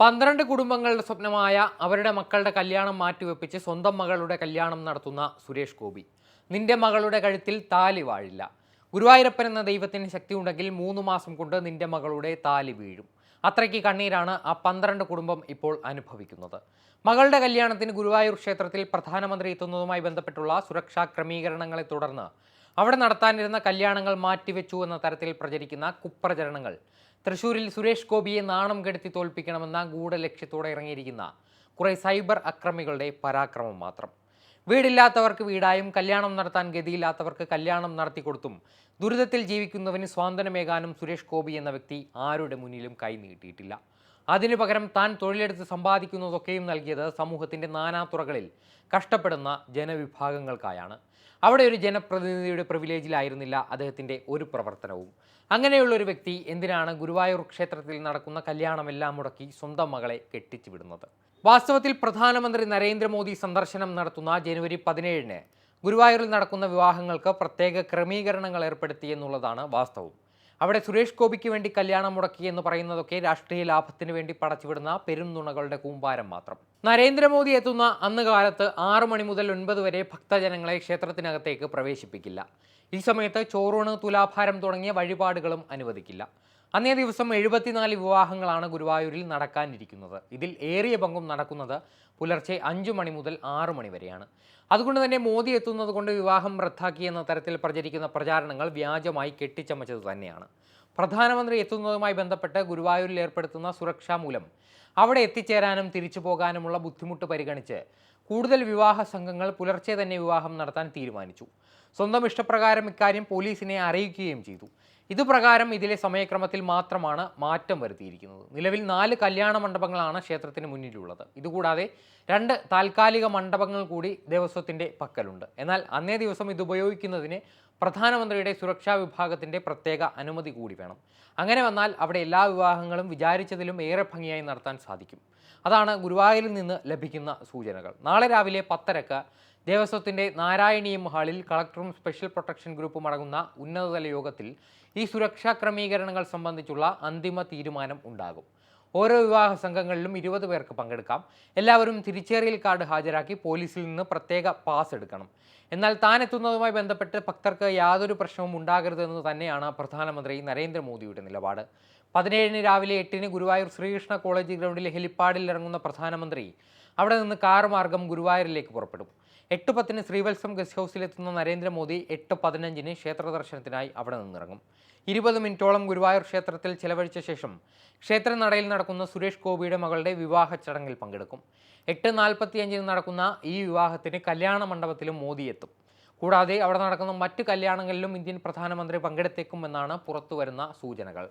പന്ത്രണ്ട് കുടുംബങ്ങളുടെ സ്വപ്നമായ അവരുടെ മക്കളുടെ കല്യാണം മാറ്റിവെപ്പിച്ച് സ്വന്തം മകളുടെ കല്യാണം നടത്തുന്ന സുരേഷ് ഗോപി. നിന്റെ മകളുടെ കഴുത്തിൽ താലി വാഴില്ല. ഗുരുവായൂരപ്പൻ എന്ന ദൈവത്തിന് ശക്തി ഉണ്ടെങ്കിൽ മൂന്ന് മാസം കൊണ്ട് നിന്റെ മകളുടെ താലി വീഴും. അത്രയ്ക്ക് കണ്ണീരാണ് ആ പന്ത്രണ്ട് കുടുംബം ഇപ്പോൾ അനുഭവിക്കുന്നത്. മകളുടെ കല്യാണത്തിന് ഗുരുവായൂർ ക്ഷേത്രത്തിൽ പ്രധാനമന്ത്രി എത്തുന്നതുമായി ബന്ധപ്പെട്ടുള്ള സുരക്ഷാ ക്രമീകരണങ്ങളെ തുടർന്ന് അവിടെ നടത്താനിരുന്ന കല്യാണങ്ങൾ മാറ്റിവെച്ചു എന്ന തരത്തിൽ പ്രചരിക്കുന്ന കുപ്രചരണങ്ങൾ തൃശൂരിൽ സുരേഷ് ഗോപിയെ നാണം കെടുത്തി തോൽപ്പിക്കണമെന്ന ഗൂഢലക്ഷ്യത്തോടെ ഇറങ്ങിയിരിക്കുന്ന കുറെ സൈബർ അക്രമികളുടെ പരാക്രമം മാത്രം. വീടില്ലാത്തവർക്ക് വീടായും കല്യാണം നടത്താൻ ഗതിയില്ലാത്തവർക്ക് കല്യാണം നടത്തിക്കൊടുത്തും ദുരിതത്തിൽ ജീവിക്കുന്നവന് സ്വാതന്ത്ര്യമേകാനും സുരേഷ് ഗോപി എന്ന വ്യക്തി ആരുടെ മുന്നിലും കൈ നീട്ടിയിട്ടില്ല. അതിനു പകരം താൻ തൊഴിലെടുത്ത് സമ്പാദിക്കുന്നതൊക്കെയും നൽകിയത് സമൂഹത്തിന്റെ നാനാതുറകളിൽ കഷ്ടപ്പെടുന്ന ജനവിഭാഗങ്ങൾക്കായാണ്. അവിടെ ഒരു ജനപ്രതിനിധിയുടെ പ്രിവിലേജിലായിരുന്നില്ല അദ്ദേഹത്തിന്റെ ഒരു പ്രവർത്തനവും. അങ്ങനെയുള്ള ഒരു വ്യക്തി എന്തിനാണ് ഗുരുവായൂർ ക്ഷേത്രത്തിൽ നടക്കുന്ന കല്യാണമെല്ലാം മുടക്കി സ്വന്തം മകളെ കെട്ടിച്ചു വിടുന്നത്? വാസ്തവത്തിൽ പ്രധാനമന്ത്രി നരേന്ദ്രമോദി സന്ദർശനം നടത്തുന്ന ജനുവരി പതിനേഴിന് ഗുരുവായൂരിൽ നടക്കുന്ന വിവാഹങ്ങൾക്ക് പ്രത്യേക ക്രമീകരണങ്ങൾ ഏർപ്പെടുത്തി എന്നുള്ളതാണ് വാസ്തവം. അവിടെ സുരേഷ് ഗോപിക്ക് വേണ്ടി കല്യാണം മുടക്കി എന്ന് പറയുന്നതൊക്കെ രാഷ്ട്രീയ ലാഭത്തിന് വേണ്ടി പടച്ചുവിടുന്ന പെരും നുണകളുടെ കൂമ്പാരം മാത്രം. നരേന്ദ്രമോദി എത്തുന്ന അന്ന് കാലത്ത് ആറു മണി മുതൽ ഒൻപത് വരെ ഭക്തജനങ്ങളെ ക്ഷേത്രത്തിനകത്തേക്ക് പ്രവേശിപ്പിക്കില്ല. ഈ സമയത്ത് ചോറൂണ് തുലാഭാരം തുടങ്ങിയ വഴിപാടുകളും അനുവദിക്കില്ല. അന്നേ ദിവസം എഴുപത്തിനാല് വിവാഹങ്ങളാണ് ഗുരുവായൂരിൽ നടക്കാനിരിക്കുന്നത്. ഇതിൽ ഏറിയ പങ്കും നടക്കുന്നത് പുലർച്ചെ അഞ്ചു മണി മുതൽ ആറു മണി വരെയാണ്. അതുകൊണ്ട് തന്നെ മോദി എത്തുന്നത് കൊണ്ട് വിവാഹം റദ്ദാക്കി എന്ന തരത്തിൽ പ്രചരിക്കുന്ന പ്രചാരണങ്ങൾ വ്യാജമായി കെട്ടിച്ചമച്ചത് തന്നെയാണ്. പ്രധാനമന്ത്രി എത്തുന്നതുമായി ബന്ധപ്പെട്ട് ഗുരുവായൂരിൽ ഏർപ്പെടുത്തുന്ന സുരക്ഷാ മൂലം അവിടെ എത്തിച്ചേരാനും തിരിച്ചു പോകാനുമുള്ള ബുദ്ധിമുട്ട് പരിഗണിച്ച് കൂടുതൽ വിവാഹ സംഘങ്ങൾ പുലർച്ചെ തന്നെ വിവാഹം നടത്താൻ തീരുമാനിച്ചു. സ്വന്തം ഇഷ്ടപ്രകാരം ഇക്കാര്യം പോലീസിനെ അറിയിക്കുകയും ചെയ്തു. ഇതുപ്രകാരം ഇതിലെ സമയക്രമത്തിൽ മാത്രമാണ് മാറ്റം വരുത്തിയിരിക്കുന്നത്. നിലവിൽ നാല് കല്യാണ മണ്ഡപങ്ങളാണ് ക്ഷേത്രത്തിന് മുന്നിലുള്ളത്. ഇതുകൂടാതെ രണ്ട് താൽക്കാലിക മണ്ഡപങ്ങൾ കൂടി ദേവസ്വത്തിന്റെ പക്കലുണ്ട്. എന്നാൽ അന്നേ ദിവസം ഇത് ഉപയോഗിക്കുന്നതിന് പ്രധാനമന്ത്രിയുടെ സുരക്ഷാ വിഭാഗത്തിന്റെ പ്രത്യേക അനുമതി കൂടി വേണം. അങ്ങനെ വന്നാൽ അവിടെ എല്ലാ വിവാഹങ്ങളും വിചാരിച്ചതിലും ഏറെ ഭംഗിയായി നടത്താൻ സാധിക്കും. അതാണ് ഗുരുവായൂരിൽ നിന്ന് ലഭിക്കുന്ന സൂചനകൾ. നാളെ രാവിലെ പത്തരക്ക് ദേവസ്വത്തിന്റെ നാരായണീയം ഹാളിൽ കളക്ടറും സ്പെഷ്യൽ പ്രൊട്ടക്ഷൻ ഗ്രൂപ്പും അടങ്ങുന്ന ഉന്നതതല യോഗത്തിൽ ഈ സുരക്ഷാ ക്രമീകരണങ്ങൾ സംബന്ധിച്ചുള്ള അന്തിമ തീരുമാനം ഉണ്ടാകും. ഓരോ വിവാഹ സംഘങ്ങളിലും ഇരുപത് പേർക്ക് പങ്കെടുക്കാം. എല്ലാവരും തിരിച്ചേറിയൽ കാർഡ് ഹാജരാക്കി പോലീസിൽ നിന്ന് പ്രത്യേക പാസ് എടുക്കണം. എന്നാൽ താൻ എത്തുന്നതുമായി ബന്ധപ്പെട്ട് ഭക്തർക്ക് യാതൊരു പ്രശ്നവും ഉണ്ടാകരുതെന്ന് തന്നെയാണ് പ്രധാനമന്ത്രി നരേന്ദ്രമോദിയുടെ നിലപാട്. പതിനേഴിന് രാവിലെ എട്ടിന് ഗുരുവായൂർ ശ്രീകൃഷ്ണ കോളേജ് ഗ്രൗണ്ടിലെ ഹെലിപ്പാഡിൽ ഇറങ്ങുന്ന പ്രധാനമന്ത്രി അവിടെ നിന്ന് കാർ മാർഗം ഗുരുവായൂരിലേക്ക് പുറപ്പെടും. എട്ട് പത്തിന് ശ്രീവത്സം ഗസ്റ്റ് ഹൗസിലെത്തുന്ന നരേന്ദ്രമോദി എട്ട് പതിനഞ്ചിന് ക്ഷേത്ര ദർശനത്തിനായി അവിടെ നിന്നിറങ്ങും. ഇരുപത് മിനിറ്റോളം ഗുരുവായൂർ ക്ഷേത്രത്തിൽ ചെലവഴിച്ച ശേഷം ക്ഷേത്രനടയിൽ നടക്കുന്ന സുരേഷ് ഗോപിയുടെ മകളുടെ വിവാഹ ചടങ്ങിൽ പങ്കെടുക്കും. എട്ട് നാൽപ്പത്തിയഞ്ചിന് നടക്കുന്ന ഈ വിവാഹത്തിന് കല്യാണ മണ്ഡപത്തിലും മോദി എത്തും. കൂടാതെ അവിടെ നടക്കുന്ന മറ്റ് കല്യാണങ്ങളിലും ഇന്ത്യൻ പ്രധാനമന്ത്രി പങ്കെടുത്തേക്കുമെന്നാണ് പുറത്തുവരുന്ന സൂചനകൾ.